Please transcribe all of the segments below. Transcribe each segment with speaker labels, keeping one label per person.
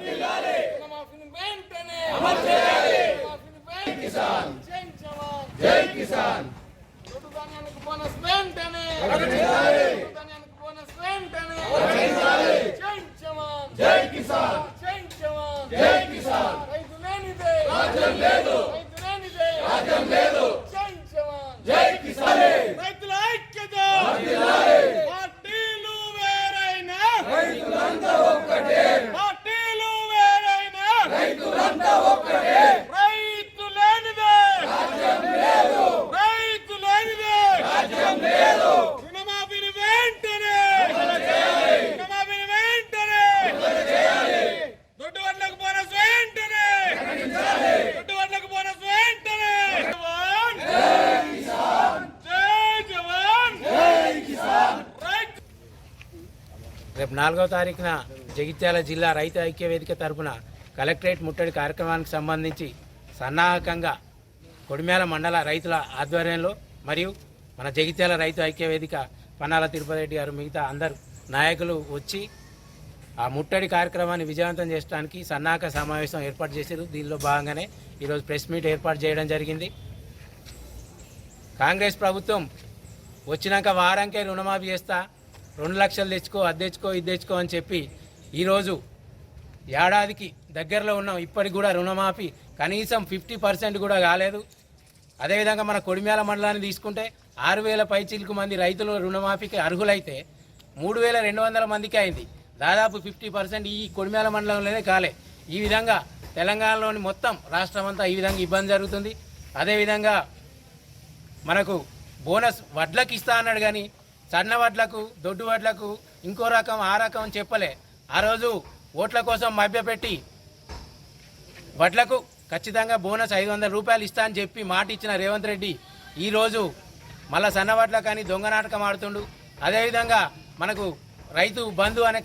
Speaker 1: Milhares!
Speaker 2: రేపు నాలుగవ తారీఖున జగిత్యాల జిల్లా రైతు ఐక్య వేదిక తరపున కలెక్టరేట్ ముట్టడి కార్యక్రమానికి సంబంధించి సన్నాహకంగా కొడిమేల మండల రైతుల ఆధ్వర్యంలో మరియు మన జగిత్యాల రైతు ఐక్య వేదిక పన్నాల తిరుపతి రెడ్డి గారు మిగతా అందరు నాయకులు వచ్చి ఆ ముట్టడి కార్యక్రమాన్ని విజయవంతం చేయడానికి సన్నాహక సమావేశం ఏర్పాటు చేశారు. దీనిలో భాగంగానే ఈరోజు ప్రెస్ మీట్ ఏర్పాటు చేయడం జరిగింది. కాంగ్రెస్ ప్రభుత్వం వచ్చినాక వారానికే రుణమాఫీ చేస్తా రెండు లక్షలు తెచ్చుకో అది తెచ్చుకో ఇది తెచ్చుకో అని చెప్పి ఈరోజు ఏడాదికి దగ్గరలో ఉన్నాం. ఇప్పటికి కూడా రుణమాఫీ కనీసం ఫిఫ్టీ పర్సెంట్ కూడా కాలేదు. అదేవిధంగా మన కొడిమ్యాల మండలాన్ని తీసుకుంటే ఆరు వేల పైచిలకు మంది రైతులు రుణమాఫీకి అర్హులైతే మూడు వేల రెండు వందల మందికి అయింది. దాదాపు ఫిఫ్టీ పర్సెంట్ ఈ కొడిమ్యాల మండలంలోనే కాలే. ఈ విధంగా తెలంగాణలోని మొత్తం రాష్ట్రం అంతా ఈ విధంగా ఇబ్బంది జరుగుతుంది. అదేవిధంగా మనకు బోనస్ వడ్లకు ఇస్తా అన్నాడు కానీ సన్న వడ్లకు దొడ్డు వడ్లకు ఇంకో రకం ఆ రకం చెప్పలే. ఆ రోజు ఓట్ల కోసం మభ్యపెట్టి వడ్లకు ఖచ్చితంగా బోనస్ ఐదు వందల రూపాయలు ఇస్తా అని చెప్పి మాట ఇచ్చిన రేవంత్ రెడ్డి ఈరోజు మళ్ళా సన్న వడ్ల కానీ దొంగ నాటకం ఆడుతుండు. అదేవిధంగా మనకు రైతు బంధు అనే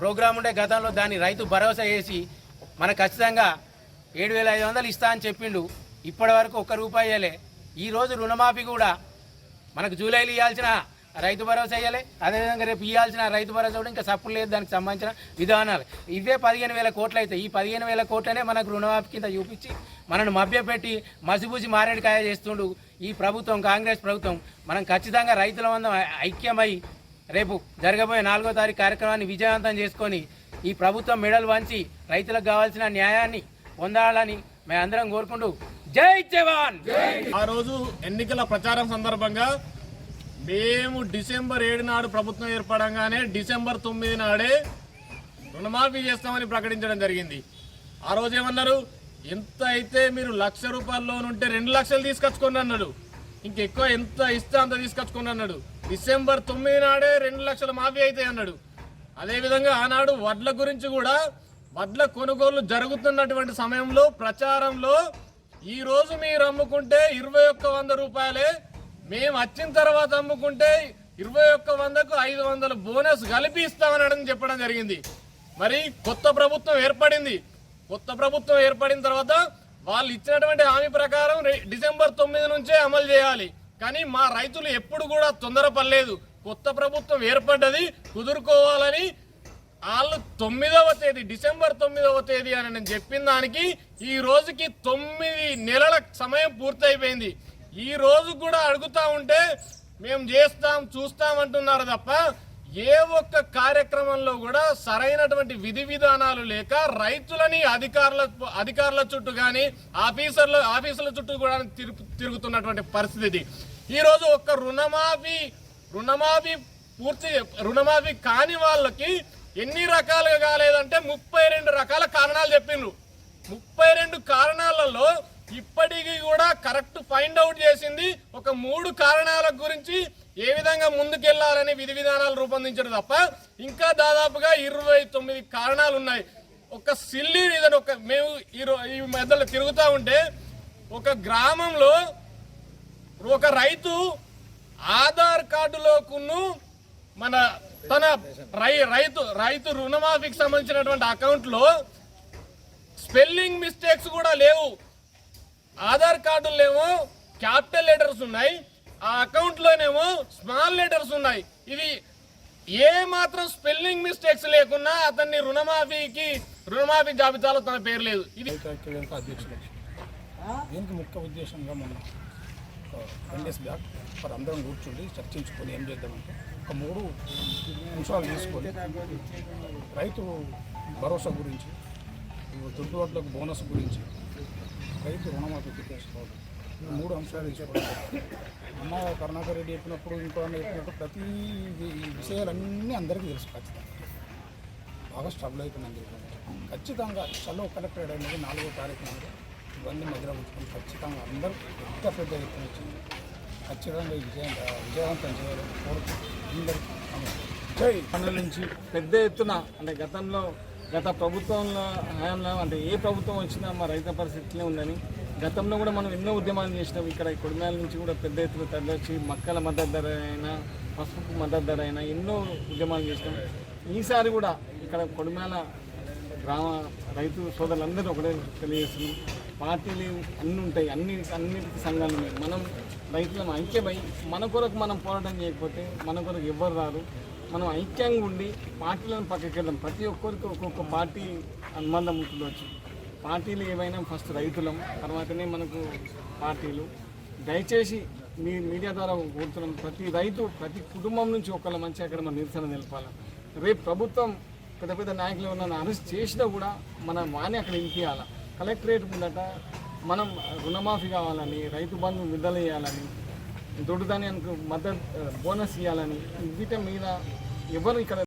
Speaker 2: ప్రోగ్రాం ఉండే గతంలో దాన్ని రైతు భరోసా చేసి మనకు ఖచ్చితంగా ఏడు వేల ఐదు వందలు ఇస్తా అని చెప్పిండు. ఇప్పటి వరకు ఒక్క రూపాయలే ఈరోజు రుణమాఫీ కూడా మనకు జూలైలో ఇవ్వాల్సిన రైతు భరోసా వేయాలి అదేవిధంగా రేపు ఇవ్వాల్సిన రైతు భరోసా కూడా ఇంకా సప్పుడు లేదు. దానికి సంబంధించిన విధానాలు. ఇవే పదిహేను వేల కోట్లు అయితే ఈ పదిహేను వేల కోట్లనే మనకు రుణమాఫీ కింద చూపించి మనను మభ్యపెట్టి మసిపూసి మారేడుకాయ చేస్తుండు ఈ ప్రభుత్వం కాంగ్రెస్ ప్రభుత్వం. మనం ఖచ్చితంగా రైతుల మందం ఐక్యమై రేపు జరగబోయే నాలుగో తారీఖు కార్యక్రమాన్ని విజయవంతం చేసుకొని ఈ ప్రభుత్వం మెడలు వంచి రైతులకు కావాల్సిన న్యాయాన్ని పొందాలని మేమందరం కోరుకుంటూ. జై జవాన్!
Speaker 1: ఆ రోజు ఎన్నికల ప్రచారం సందర్భంగా మేము డిసెంబర్ ఏడు నాడు ప్రభుత్వం ఏర్పడంగానే డిసెంబర్ తొమ్మిది నాడే రుణమాఫీ చేస్తామని ప్రకటించడం జరిగింది. ఆ రోజు ఏమన్నారు? ఎంత అయితే మీరు లక్ష రూపాయల లోన్ ఉంటే రెండు లక్షలు తీసుకొచ్చుకోండి అన్నాడు. ఇంకెక్కువ ఎంత ఇస్తే అంత తీసుకొచ్చుకోండి అన్నాడు. డిసెంబర్ తొమ్మిది నాడే రెండు లక్షల మాఫీ అవుతాయి అన్నాడు. అదేవిధంగా ఆనాడు వడ్ల గురించి కూడా వడ్ల కొనుగోలు జరుగుతున్నటువంటి సమయంలో ప్రచారంలో ఈరోజు మీరు అమ్ముకుంటే ఇరవై ఒక్క వంద రూపాయలే మేము వచ్చిన తర్వాత అమ్ముకుంటే ఇరవై ఒక్క వందకు ఐదు వందల బోనస్ కలిపి ఇస్తామని చెప్పడం జరిగింది. మరి కొత్త ప్రభుత్వం ఏర్పడింది. కొత్త ప్రభుత్వం ఏర్పడిన తర్వాత వాళ్ళు ఇచ్చినటువంటి హామీ ప్రకారం డిసెంబర్ తొమ్మిది నుంచే అమలు చేయాలి. కానీ మా రైతులు ఎప్పుడు కూడా తొందరపడలేదు. కొత్త ప్రభుత్వం ఏర్పడ్డది కుదురుకోవాలని వాళ్ళు తొమ్మిదవ తేదీ డిసెంబర్ తొమ్మిదవ తేదీ అని నేను చెప్పిన దానికి ఈ రోజుకి తొమ్మిది నెలల సమయం పూర్తయిపోయింది. ఈ రోజు కూడా అడుగుతా ఉంటే మేము చేస్తాం చూస్తాం అంటున్నారు తప్ప ఏ ఒక్క కార్యక్రమంలో కూడా సరైనటువంటి విధి విధానాలు లేక రైతులని అధికారుల అధికారుల చుట్టూ కానీ ఆఫీసర్ల ఆఫీసుల చుట్టూ కూడా తిరుగు తిరుగుతున్నటువంటి పరిస్థితి ఈరోజు ఒక్క రుణమాఫీ రుణమాఫీ పూర్తి రుణమాఫీ కాని వాళ్ళకి ఎన్ని రకాలుగా కాలేదంటే ముప్పై రెండు రకాల కారణాలు చెప్పిండ్రు. ముప్పై రెండు కారణాలలో ఇప్పటికీ కూడా కరెక్ట్ ఫైండ్ అవుట్ చేసింది ఒక మూడు కారణాల గురించి ఏ విధంగా ముందుకెళ్ళాలని విధి విధానాలు రూపొందించడం తప్ప ఇంకా దాదాపుగా ఇరవై తొమ్మిది కారణాలు ఉన్నాయి. ఒక సిల్లీ రీజన్ ఒక మేము ఈ రో- ఈ మధ్యలో తిరుగుతూ ఉంటే ఒక గ్రామంలో ఒక రైతు ఆధార్ కార్డులోకును మన తన రై రైతు రైతు రుణమాఫీకి సంబంధించినటువంటి అకౌంట్లో స్పెల్లింగ్ మిస్టేక్స్ కూడా లేవు. ఆధార్ కార్డులేమో క్యాపిటల్ లెటర్స్ ఉన్నాయి ఆ అకౌంట్లోనేమో స్మాల్ లెటర్స్ ఉన్నాయి. ఇది ఏ మాత్రం స్పెల్లింగ్ మిస్టేక్స్ లేకున్నా అతన్ని రుణమాఫీకి రుణమాఫీ జాబితాలో తన పేరు లేదు. ఇది
Speaker 3: దీనికి ముఖ్య ఉద్దేశంగా మనం టెన్ డేస్ బ్యాక్ మరి అందరం కూర్చుండి చర్చించుకొని ఏం చేద్దామంటే ఒక మూడు అంశాలు తీసుకొని రైతు భరోసా గురించి దుడ్డుబాట్లకు బోనస్ గురించి రైతు రుణమాఫీ తీసుకోవాలి ఈ మూడు అంశాలు తీసుకోవడం అమ్మ కరుణాకర్ రెడ్డి చెప్పినప్పుడు ఇంకో అన్న చెప్పినట్టు ప్రతి ఈ విషయాలన్నీ అందరికీ తెలుసు ఖచ్చితంగా. బాగా స్ట్రగుల్ అవుతుంది అందరికీ ఖచ్చితంగా చలో కలెక్టర్ అనేది నాలుగో తారీఖు నాడు ఇవన్నీ మధ్యలో ఉంచుకొని ఖచ్చితంగా అందరూ పెద్ద పెద్ద ఎత్తున వచ్చింది ఖచ్చితంగా ఈ విజయం విజయవంతం చేయాలని కోరుతూ అందరికీ జై!
Speaker 4: పనుల నుంచి పెద్ద ఎత్తున అంటే గతంలో గత ప్రభుత్వంలో హయాంలో అంటే ఏ ప్రభుత్వం వచ్చినా మా రైతుల పరిస్థితిలో ఉందని గతంలో కూడా మనం ఎన్నో ఉద్యమాలు చేసినాం. ఇక్కడ కొడిమేల నుంచి కూడా పెద్ద ఎత్తున తరలిచ్చి మక్కల మద్దతు ధర అయినా పసుపుకు మద్దతు ధర అయినా ఎన్నో ఉద్యమాలు చేసినాం. ఈసారి కూడా ఇక్కడ కొడిమేల గ్రామ రైతు సోదరులందరూ ఒకటే తెలియజేస్తున్నాం. పార్టీలు అన్నీ ఉంటాయి. అన్ని అన్నిటికీ సంఘాలు ఉన్నాయి. మనం రైతులను ఐక్యమై మన కొరకు మనం పోరాటం చేయకపోతే మన కొరకు ఎవ్వరు రారు. మనం ఐక్యంగా ఉండి పార్టీలను పక్కకి వెళ్దాం ప్రతి ఒక్కరికి ఒక్కొక్క పార్టీ అనుబంధం ఉంటుండొచ్చు. పార్టీలు ఏవైనా ఫస్ట్ రైతులం తర్వాతనే మనకు పార్టీలు. దయచేసి మీ మీడియా ద్వారా కోరుతున్నాం ప్రతి రైతు ప్రతి కుటుంబం నుంచి ఒకళ్ళ మంచి అక్కడ మన నిరసన నిలపాలి. రేపు ప్రభుత్వం పెద్ద పెద్ద నాయకులు ఉన్న అరెస్ట్ చేసినా కూడా మన వాణి అక్కడ ఇంపియాలి కలెక్టరేట్ ముందట మనం రుణమాఫీ కావాలని రైతు బంధు విడుదల చేయాలని దొడ్డుదానికి మద్దతు బోనస్ ఇవ్వాలని వీటి మీద ఎవరు ఇక్కడ